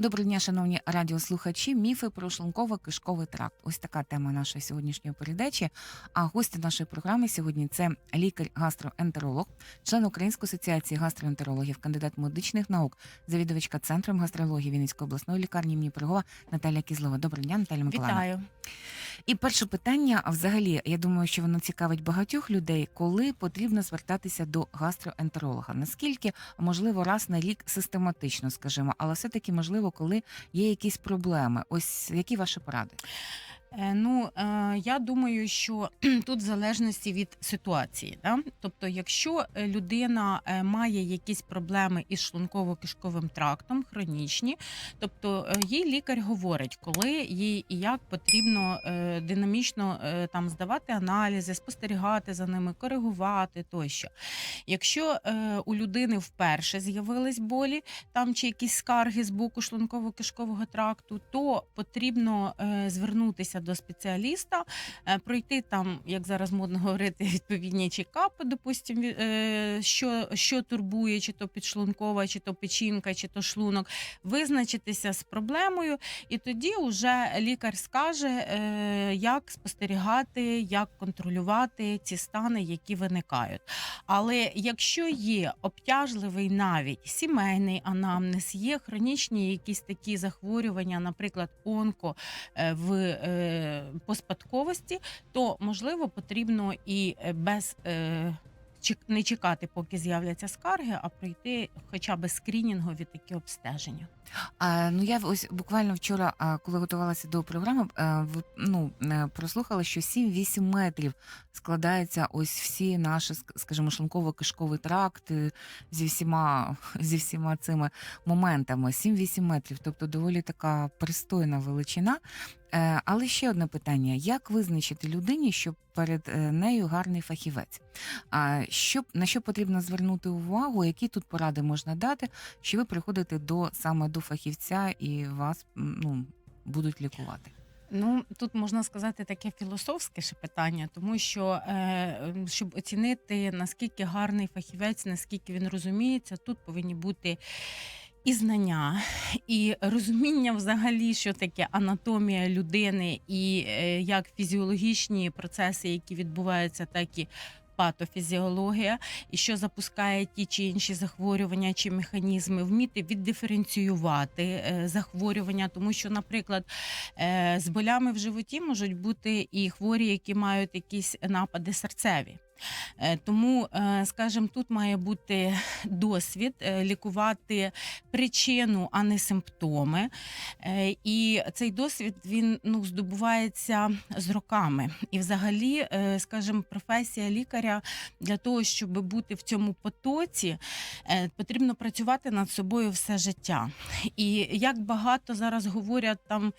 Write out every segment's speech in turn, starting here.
Доброго дня, шановні радіослухачі. Міфи про шлунково-кишковий тракт. Ось така тема нашої сьогоднішньої передачі. А гості нашої програми сьогодні це лікар-гастроентеролог, член Української асоціації гастроентерологів, кандидат медичних наук, завідувачка центром гастрології Вінницької обласної лікарні імені Пирогова Наталія Кізлова. Доброго дня, Наталія Миколаївна. Вітаю. І перше питання, а взагалі, я думаю, що воно цікавить багатьох людей, коли потрібно звертатися до гастроентеролога. Наскільки можливо раз на рік систематично, скажімо, але все-таки можливо, коли є якісь проблеми. Ось які ваші поради? Е, Ну, е, я думаю, що тут в залежності від ситуації. Да? Тобто, якщо е, людина має якісь проблеми із шлунково-кишковим трактом, хронічні, тобто їй лікар говорить, коли їй і як потрібно динамічно там здавати аналізи, спостерігати за ними, коригувати тощо. Якщо у людини вперше з'явились болі, там чи якісь скарги з боку шлунково-кишкового тракту, то потрібно е, до спеціаліста, е, пройти там, як зараз модно говорити, відповідні чекапи, допустим, е, що, що турбує, чи то підшлункова, чи то печінка, чи то шлунок, визначитися з проблемою, і тоді вже лікар скаже, е, як спостерігати, як контролювати ці стани, які виникають. Але якщо є обтяжливий навіть сімейний анамнез, є хронічні якісь такі захворювання, наприклад, онко в по спадковості, то можливо потрібно і е, без е, не чекати, поки з'являться скарги, а пройти хоча б скринінгові такі обстеження. А, ну я ось буквально вчора, коли готувалася до програми, ну е, прослухала, що 7-8 метрів складається ось всі наші, ск- скажімо, шлунково-кишковий тракт е, зі всіма зі всіма цими моментами. 7-8 метрів, тобто доволі така пристойна величина. Е, Але ще одне питання: як визначити людині, що перед е, нею гарний фахівець? А що на що потрібно звернути увагу? Які тут поради можна дати? Що ви приходите до саме до фахівця і вас ну будуть лікувати? Ну тут можна сказати таке філософське ще питання, тому що е, щоб оцінити наскільки гарний фахівець, наскільки він розуміється, тут повинні бути. І знання, і розуміння взагалі, що таке анатомія людини, і е, як фізіологічні процеси, які відбуваються, так і патофізіологія, і що запускає ті чи інші захворювання чи механізми, вміти віддиференціювати е, захворювання, тому що, наприклад, е, з болями в животі можуть бути і хворі, які мають якісь напади серцеві. Е, Тому, е, скажімо, тут має бути досвід е, лікувати причину, а не симптоми. І цей досвід він ну здобувається з роками. І, взагалі, скажімо, професія лікаря для того, щоб бути в цьому потоці, потрібно працювати над собою все життя. І як багато зараз говорять там,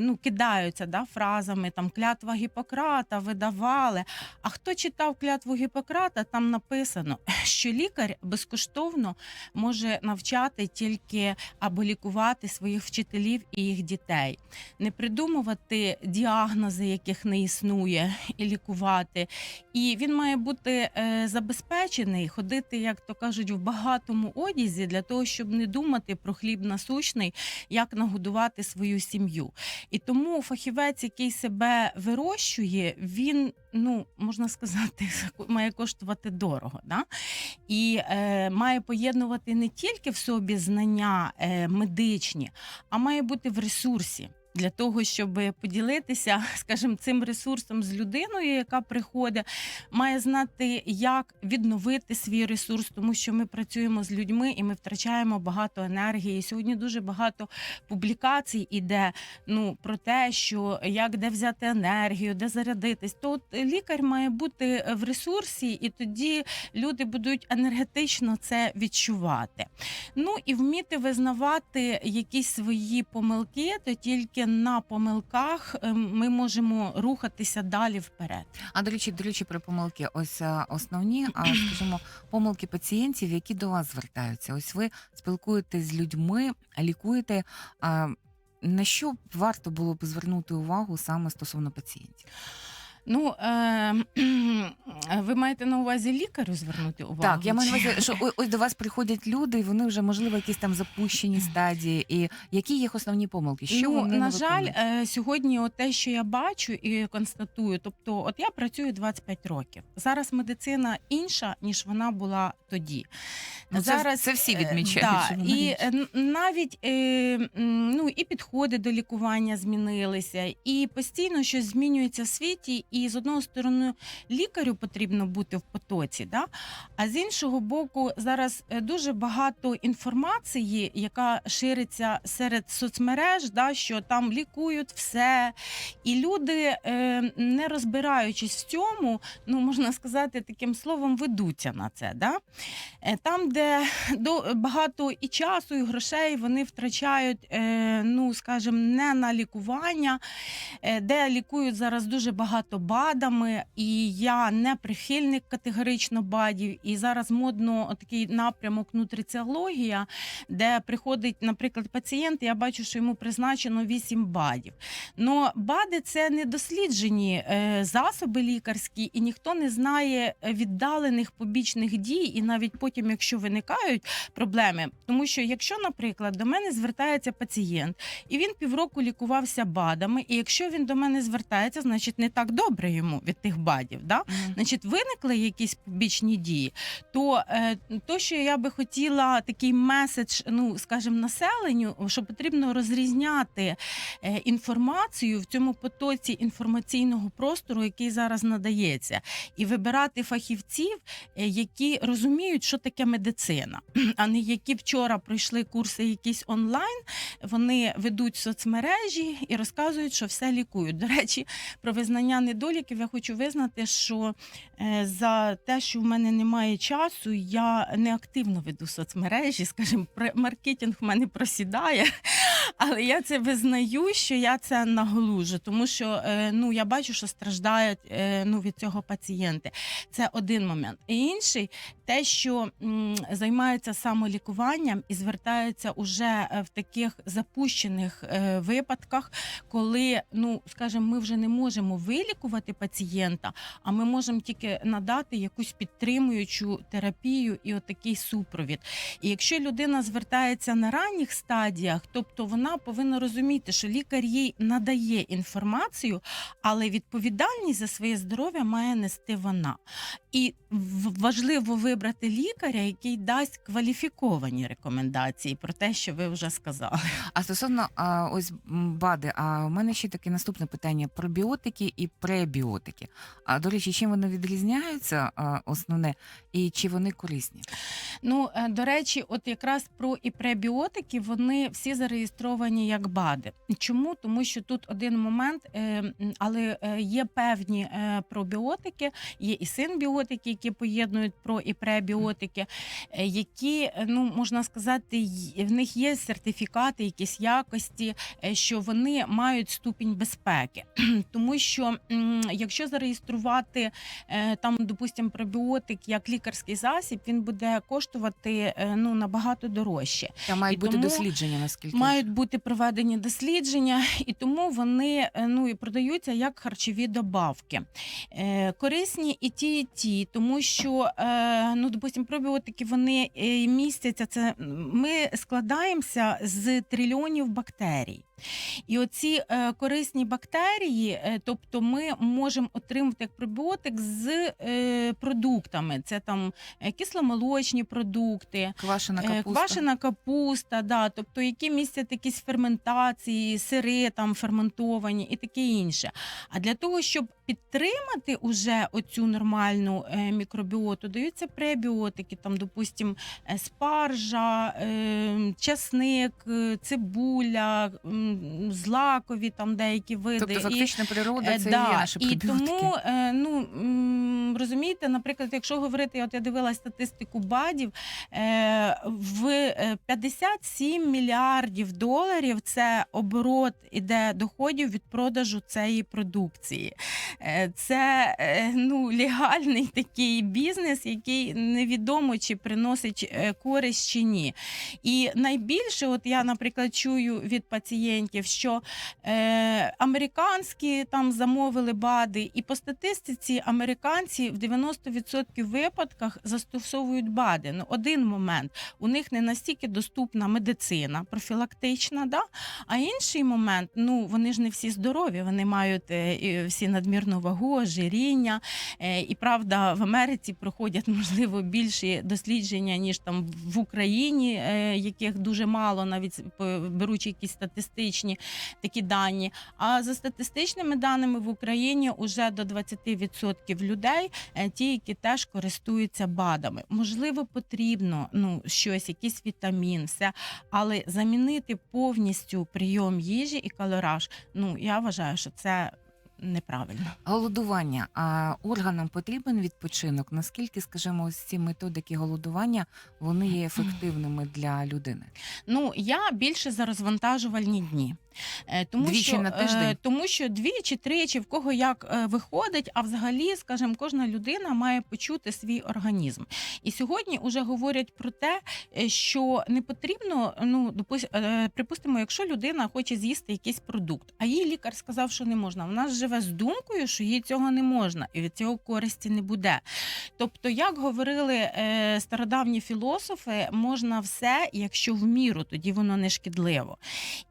ну кидаються да, фразами там клятва Гіппократа видавали. А хто читав клятву Гіппократа, там написано, що лікар безкоштовно може навчати тільки або лікувати своїх вчителів і їх дітей, не придумувати діагнози, яких не існує, і лікувати. І він має бути е, забезпечений, ходити, як то кажуть, в багатому одязі для того, щоб не думати про хліб насущний, як нагодувати свою сім'ю. І тому фахівець, який себе вирощує, він ну можна сказати, має коштувати дорого. Да? І е, має поєднувати не тільки в собі знання е, медичні, а має бути в ресурсі. Для того щоб поділитися, скажімо, цим ресурсом з людиною, яка приходить, має знати, як відновити свій ресурс, тому що ми працюємо з людьми і ми втрачаємо багато енергії. Сьогодні дуже багато публікацій іде ну про те, що як де взяти енергію, де зарядитись. То от лікар має бути в ресурсі, і тоді люди будуть енергетично це відчувати. Ну і вміти визнавати якісь свої помилки, то тільки на помилках ем, ми можемо рухатися далі вперед. А до речі, до речі, про помилки. Ось основні, а скажімо, помилки пацієнтів, які до вас звертаються. Ось ви спілкуєтесь з людьми, лікуєте. На що варто було б звернути увагу саме стосовно пацієнтів? Ну е, ви маєте на увазі лікарю звернути увагу? Так, я маю на увазі, що ось до вас приходять люди, і вони вже можливо якісь там запущені стадії. І які їх основні помилки? Що ну, вони на жаль, е, сьогодні от те, що я бачу і констатую, тобто, от я працюю 25 років. Зараз медицина інша, ніж вона була тоді. Ну, це- це всі е, відмічають, да, і е, навіть е, ну, і підходи до лікування змінилися, і постійно щось змінюється в світі. І з одного сторони, лікарю потрібно бути в потоці, да? а з іншого боку, зараз е, дуже багато інформації, яка шириться серед соцмереж, да, що там лікують все. І люди, е, не розбираючись в цьому, ну можна сказати, таким словом, ведуться на це. Да? Е, Там, де багато і часу, і грошей вони втрачають, ну скажімо, не на лікування, де лікують зараз дуже багато БАДами, і я не прихильник категорично БАДів. І зараз модно такий напрямок нутриціологія, де приходить, наприклад, пацієнт, я бачу, що йому призначено 8 БАДів. Но БАДи це не досліджені е, засоби лікарські, і ніхто не знає віддалених побічних дій, і навіть потім, якщо виникають проблеми, тому що якщо, наприклад, до мене звертається пацієнт, і він півроку лікувався БАДами, і якщо він до мене звертається, значить не так добре йому від тих БАДів. Да? Мгм. значить, виникли якісь побічні дії, то е, то, що я би хотіла такий меседж, ну скажімо, населенню, що потрібно розрізняти е, інформацію в цьому потоці інформаційного простору, який зараз надається, і вибирати фахівців, е, які розуміють, що таке медицина, а не які вчора пройшли курси якісь онлайн. Вони ведуть соцмережі і розказують, що все лікують. До речі, про визнання недоліків я хочу визнати, що е, за те, що в мене немає часу, я не активно веду соцмережі, скажімо, маркетинг в мене просідає. Але я це визнаю, що я це наголужу, тому що е, ну я бачу, що страждають е, ну від цього пацієнти. Це один момент. І інший те, що м, займаються самолікуванням і звертаються уже е, в таких запущених е, випадках, коли ну скажімо, ми вже не можемо вилікувати пацієнта, а ми можемо тільки надати якусь підтримуючу терапію і отакий супровід. І якщо людина звертається на ранніх стадіях, тобто вона повинна розуміти, що лікар їй надає інформацію, але відповідальність за своє здоров'я має нести вона. І важливо вибрати лікаря, який дасть кваліфіковані рекомендації про те, що ви вже сказали. А стосовно а, ось БАДи, а у мене ще таке наступне питання: пробіотики і пребіотики. А до речі, чим вони відрізняються, а, основне, і чи вони корисні? Ну, е, до речі, от якраз про і пребіотики вони всі зареєстровані як БАДи. Чому? Тому що тут один момент, е, але е, є певні е, пробіотики, є і синбіотики, які поєднують про і пребіотики, е, які, е, ну можна сказати, в них є сертифікати, якісь якості, е, що вони мають ступінь безпеки. Тому що якщо зареєструвати там, допустимо, пробіотик як лікарський засіб, він буде коштувати ну набагато дорожче. Там мають І бути тому дослідження, наскільки Мають бути проведені дослідження, і тому вони ну і продаються як харчові добавки. Корисні і ті, і ті, тому що е, ну, допустимо, пробіотики вони е, містяться. Це ми складаємося з трильйонів бактерій. І оці е, корисні бактерії, е, тобто ми можемо отримати як пробіотик з е, продуктами. Це там е, кисломолочні продукти, квашена Е, капуста. Квашена капуста, да, тобто які містять якісь ферментації, сири там ферментовані і таке інше. А для того, щоб підтримати уже оцю нормальну е, мікробіоту, даються пребіотики, там, допустим, е, спаржа, е, часник, е, цибуля, злакові там деякі види. Тобто, фактично, природа це да, є наші і тому ну розумієте, наприклад, якщо говорити, от я дивилась статистику БАДів, в е, 57 мільярдів доларів це оборот іде доходів від продажу цієї продукції. Е, Це е, ну, легальний такий бізнес, який невідомо чи приносить е, користь чи ні. І найбільше, от я, наприклад, чую від пацієнтів, що е, американські там замовили БАДи, і по статистиці американці в 90% випадках застосовують БАДи. Ну, один момент у них не настільки доступна медицина профілактична, да? а інший момент, ну вони ж не всі здорові, вони мають е, всі надмірну вагу, ожиріння. Е, І правда, в Америці проходять можливо більші дослідження ніж там в Україні, е, яких дуже мало, навіть беручи якісь статистичні такі дані. А за статистичними даними в Україні уже до 20% людей, е, ті, які теж користуються БАДами. Можливо, потрібно ну щось, якийсь вітамін, все, але замінити повністю прийом їжі і калораж. Ну я вважаю, що це неправильно. Голодування. А органам потрібен відпочинок? Наскільки, скажімо, ось ці методики голодування вони є ефективними для людини? Ну я більше за розвантажувальні дні. Е, Тому Двічі що, на тиждень? е, тому що дві чи три, в кого як е, виходить, а взагалі, скажімо, кожна людина має почути свій організм. І сьогодні вже говорять про те, що не потрібно, ну допус- е, припустимо, якщо людина хоче з'їсти якийсь продукт, а їй лікар сказав, що не можна. Вона живе з думкою, що їй цього не можна, і від цього користі не буде. Тобто, як говорили стародавні філософи, можна все, якщо в міру, тоді воно не шкідливо.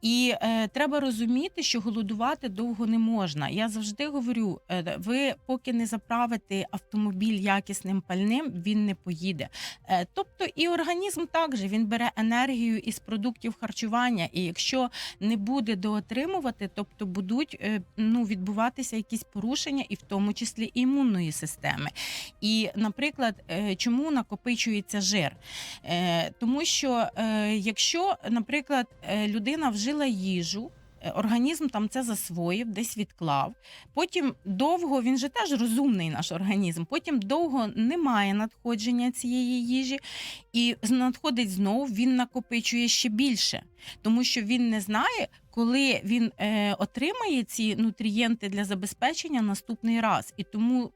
І треба розуміти, що голодувати довго не можна. Я завжди говорю: е, ви поки не заправите автомобіль якісним пальним, він не поїде. Е, тобто, і організм також він бере енергію із продуктів харчування. І якщо не буде доотримувати, тобто будуть е, ну, відбуватися якісь порушення, і в тому числі імунної системи. І, наприклад, чому накопичується жир? Тому що якщо, наприклад, людина вжила їжу. Е, Організм там це засвоїв, десь відклав. Потім довго він же теж розумний наш організм. Потім довго немає надходження цієї їжі, і надходить знову, він накопичує ще більше, тому що він не знає, коли він е, отримає ці нутрієнти для забезпечення наступний раз. І тому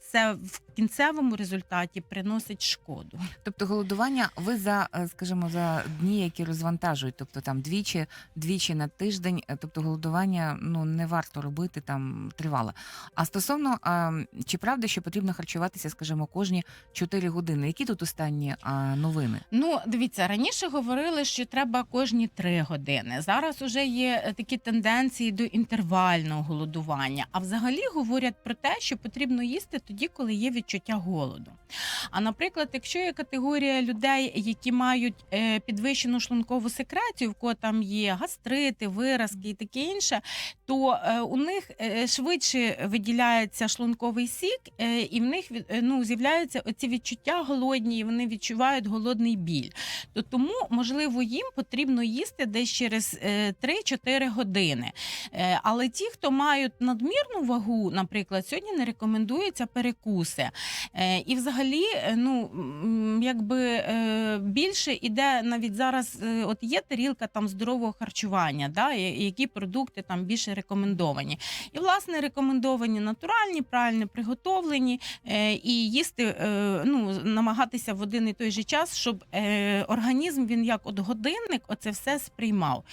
це в кінцевому результаті приносить шкоду. Тобто голодування ви за, е, скажімо, за дні, які розвантажують, тобто там двічі, двічі на тиждень, е, тобто голодування ну не варто робити там тривало. А стосовно а, чи правда, що потрібно харчуватися, скажімо, кожні 4 години? Які тут останні а, новини? Ну, дивіться, раніше говорили, що треба кожні три години. Зараз уже є е, такі тенденції до інтервального голодування. А взагалі говорять про те, що потрібно їсти тоді, коли є відчуття голоду. А наприклад, якщо є категорія людей, які мають е, підвищену шлункову секрецію, в кого там є гастрити, виразки і таке інше, то е, у них е, швидше виділяється шлунковий сік, і в них ну, з'являються оці відчуття голодні, і вони відчувають голодний біль. То тому, можливо, їм потрібно їсти десь через е, 3-4 години. Але ті, хто мають надмірну вагу, наприклад, сьогодні не рекомендуються перекуси. Е, І взагалі, е, ну якби е, більше іде навіть зараз. От є тарілка там здорового харчування, да, які продукти там більше рекомендовані. І власне рекомендовані натуральні, правильно приготовлені, і їсти, ну намагатися в один і той же час, щоб організм він як от годинник, оце все сприймав.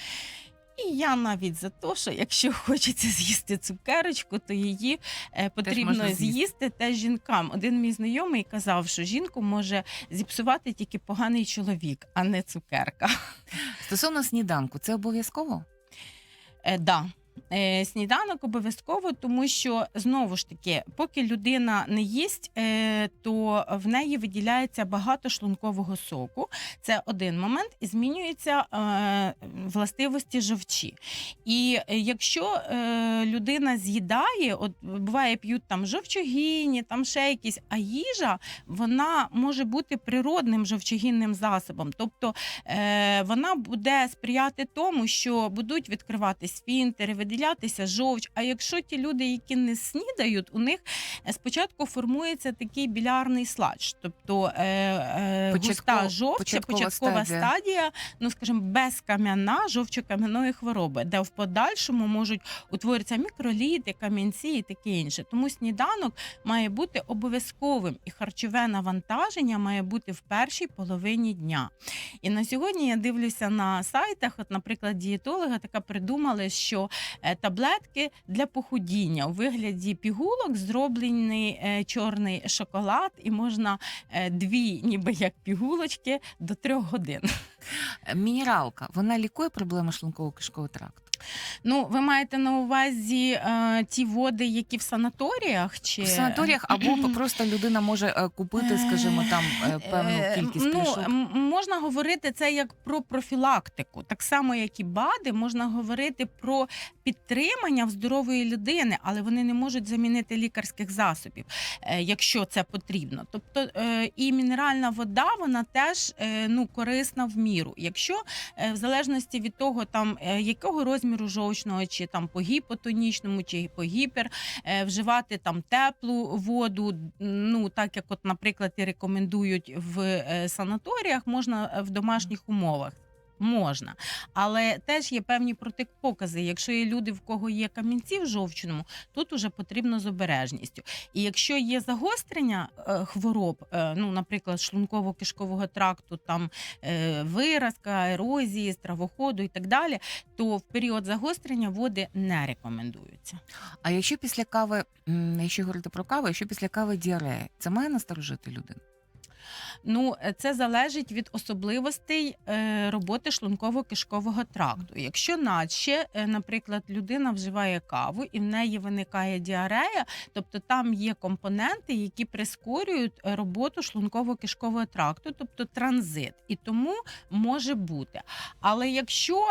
І я навіть за те, що якщо хочеться з'їсти цукерочку, то її е, потрібно теж з'їсти. з'їсти теж жінкам. Один мій знайомий казав, що жінку може зіпсувати тільки поганий чоловік, а не цукерка. Стосовно сніданку, це обов'язково? Е, да. Е, Сніданок обов'язково, тому що знову ж таки, поки людина не їсть, е, то в неї виділяється багато шлункового соку. Це один момент, і змінюються е, властивості жовчі. І е, якщо е, людина з'їдає, от буває, п'ють там жовчогінні, там ще якісь, а їжа вона може бути природним жовчогінним засобом. Тобто е, вона буде сприяти тому, що будуть відкриватись сфінктери, виділятися жовч. А якщо ті люди, які не снідають, у них е, спочатку формується такий білярний сладж, тобто е, е, Початко- густа жовча, початкова початкова стадія. стадія, ну скажімо, безкам'яна, дня жовчокам'яної хвороби, де в подальшому можуть утворитися мікроліти, камінці і таке інше. Тому сніданок має бути обов'язковим, і харчове навантаження має бути в першій половині дня. І на сьогодні я дивлюся на сайтах, от, наприклад, дієтолога така придумали, що е, таблетки для похудіння у вигляді пігулок зроблений е, чорний шоколад, і можна е, дві, ніби як пігулочки, до трьох годин. Е, Мінералка, вона лікує проблеми шлунково-кишкового тракту? Ну, ви маєте на увазі е, ті води, які в санаторіях чи В санаторіях або просто людина може е, купити, скажімо, там е, певну Е, кількість ну, пляшок. м- можна говорити це як про профілактику, так само як і БАДи, можна говорити про підтримання в здорової людини, але вони не можуть замінити лікарських засобів, е, якщо це потрібно. Тобто е, і мінеральна вода вона теж е, ну корисна в міру. Якщо е, в залежності від того, там е, якого розміру жовчного, чи там по гіпотонічному, чи по гіпер, е, вживати там теплу воду. Ну так як, от, наприклад, і рекомендують в е, санаторіях, можна е, в домашніх умовах. Можна, але теж є певні протипокази. Якщо є люди, в кого є камінці в жовчному, тут уже потрібно з обережністю. І якщо є загострення е, хвороб, е, ну, наприклад, шлунково-кишкового тракту, там е, виразка, ерозії, стравоходу і так далі, то в період загострення води не рекомендуються. А якщо після кави, якщо говорити про каву, якщо після кави діарея, це має насторожити людину? Ну, е, це залежить від особливостей е, роботи шлунково-кишкового тракту. Якщо наче, е, наприклад, людина вживає каву і в неї виникає діарея, тобто там є компоненти, які прискорюють роботу шлунково-кишкового тракту, тобто транзит, і тому може бути. Але якщо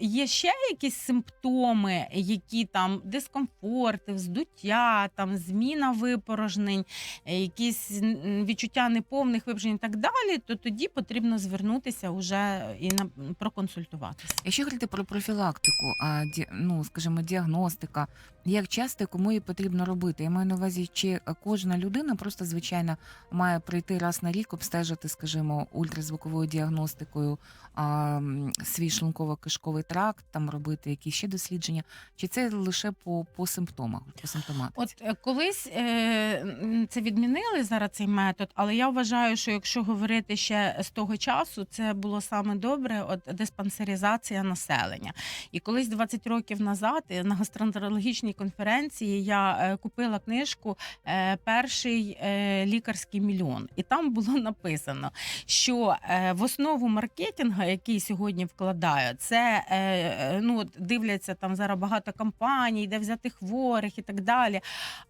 є ще якісь симптоми, які там дискомфорти, вздуття, там зміна випорожнень, якісь відчуття неповних вибжень, і так далі, то тоді потрібно звернутися уже і на проконсультуватися. Якщо говорити про профілактику, а ді, ну скажімо, діагностика, як часто кому її потрібно робити? Я маю на увазі, чи кожна людина просто звичайно має прийти раз на рік, обстежити, скажімо, ультразвуковою діагностикою а, свій шлунково-кишковий тракт, там робити якісь ще дослідження, чи це лише по, по симптомах, по симптоматиці? От е, колись е, це відмінили зараз цей метод, але я вважаю, що якщо говорити ще з того часу, це було саме добре. От диспансеризація населення. І колись 20 років назад е, на гастроентерологічній конференції я е, купила книжку е, Перший е, лікарський мільйон, і там було написано, що в основу маркетингу, який сьогодні вкладають, це ну дивляться там зараз багато компаній, де взяти хворих і так далі.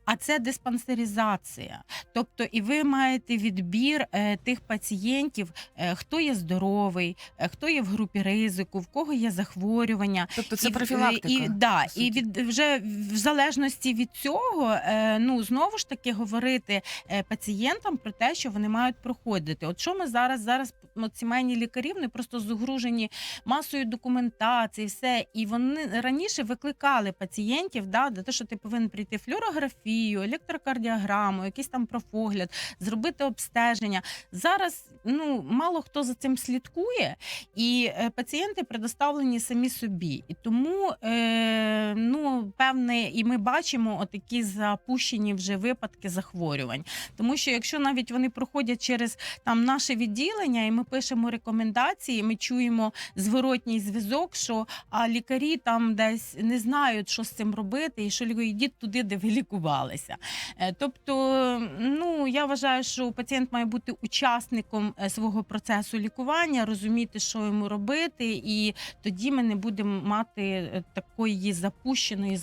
А це диспансеризація. Тобто, і ви маєте відбір тих пацієнтів, хто є здоровий, хто є в групі ризику, в кого є захворювання. Тобто це І профілактика. І, да, і від вже в залежності від цього, е, ну знову ж таки говорити е, пацієнтам про те, що вони мають проходити. От що ми зараз зараз от сімейні лікарі вони просто загружені масою документації, все. І вони раніше викликали пацієнтів, да, для того, що ти повинен прийти флюорографію, електрокардіограму, якийсь там профогляд, зробити обстеження. Зараз ну мало хто за цим слідкує, і е, пацієнти предоставлені самі собі. І тому е, ну певне, і ми бачимо отакі запущені вже випадки захворювань. Тому що якщо навіть вони проходять через там наше відділення, і ми пишемо рекомендації, ми чуємо зворотній зв'язок, що а лікарі там десь не знають, що з цим робити, і що йдіть туди, де ви лікувалися. Е, Тобто, ну я вважаю, що пацієнт має бути учасником е, свого процесу лікування, розуміти, що йому робити, і тоді ми не будемо мати е, такої запущеної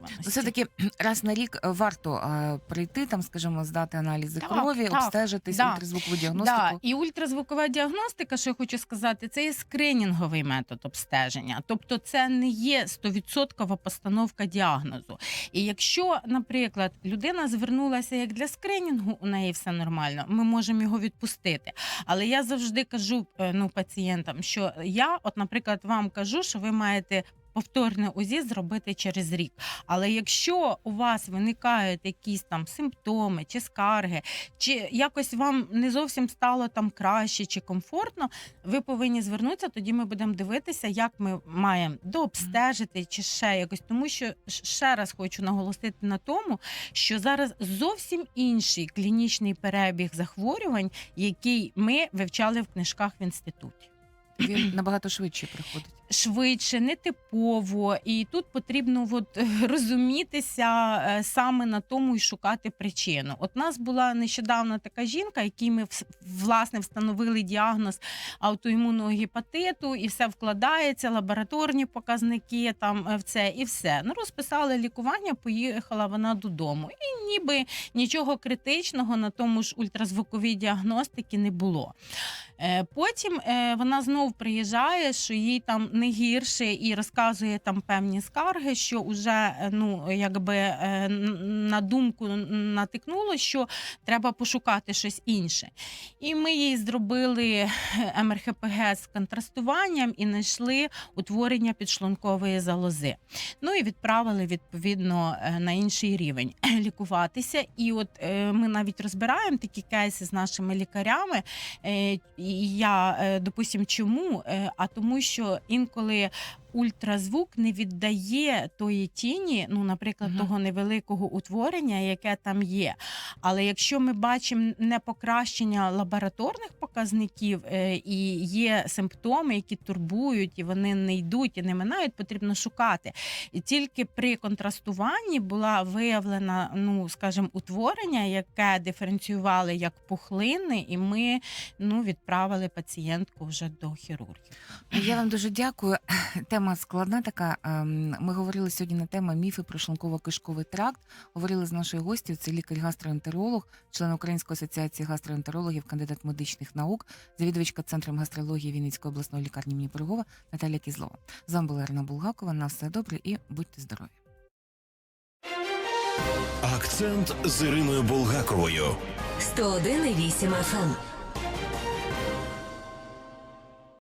захворюваності. Все таки раз на рік е, варто е, прийти, там, скажімо, здати аналізи Так, крові, так, обстежитись, да. ультразвукову діагностику. Да, і ультразвукова діагностика, що я хочу сказати, це є скринінговий метод обстеження. Тобто, це не є 100% постановка діагнозу. І якщо, наприклад, людина звернулася як для скринінгу, у неї все нормально, ми можемо його відпустити. Але я завжди кажу е, ну, пацієнтам, що я, от, наприклад, вам кажу, що ви маєте. Повторне УЗІ зробити через рік. Але якщо у вас виникають якісь там симптоми чи скарги, чи якось вам не зовсім стало там краще чи комфортно, ви повинні звернутися. Тоді ми будемо дивитися, як ми маємо дообстежити чи ще якось. Тому що ще раз хочу наголосити на тому, що зараз зовсім інший клінічний перебіг захворювань, який ми вивчали в книжках в інституті. Він набагато швидше приходить. Швидше, нетипово, і тут потрібно от, розумітися е, саме на тому і шукати причину. От нас була нещодавно така жінка, якій ми власне встановили діагноз аутоімунного гепатиту, і все вкладається, лабораторні показники там в це, і все. Ну розписали лікування, поїхала вона додому. І ніби нічого критичного на тому ж ультразвуковій діагностики не було. Е, Потім е, вона приїжджає, що їй там не гірше, і розказує там певні скарги, що вже ну якби е, на думку натикнуло, що треба пошукати щось інше. І ми їй зробили МРХПГ з контрастуванням і знайшли утворення підшлункової залози. Ну і відправили відповідно е, на інший рівень лікуватися. І от е, ми навіть розбираємо такі кейси з нашими лікарями. Е, я, е, допустим, чому? Е, А тому, що інколи ультразвук не віддає тої тіні, ну, наприклад, Мгм. того невеликого утворення, яке там є. Але якщо ми бачимо не покращення лабораторних показників е, і є симптоми, які турбують, і вони не йдуть і не минають, потрібно шукати. І тільки при контрастуванні була виявлена, ну скажімо, утворення, яке диференціювали як пухлини, і ми ну відправили пацієнтку вже до хірургів. Я вам дуже дякую. Тема складна така. Ем, Ми говорили сьогодні на тему міфи про шлунково-кишковий тракт. Говорили з нашою гостю. Це лікар-гастроентеролог, член Української асоціації гастроентерологів, кандидат медичних наук, завідувачка центром гастрології Вінницької обласної лікарні імені Пирогова Наталія Кізлова. З вами була Ірина Булгакова. На все добре і будьте здорові. Акцент з Іриною Булгаковою. 101,8 FM.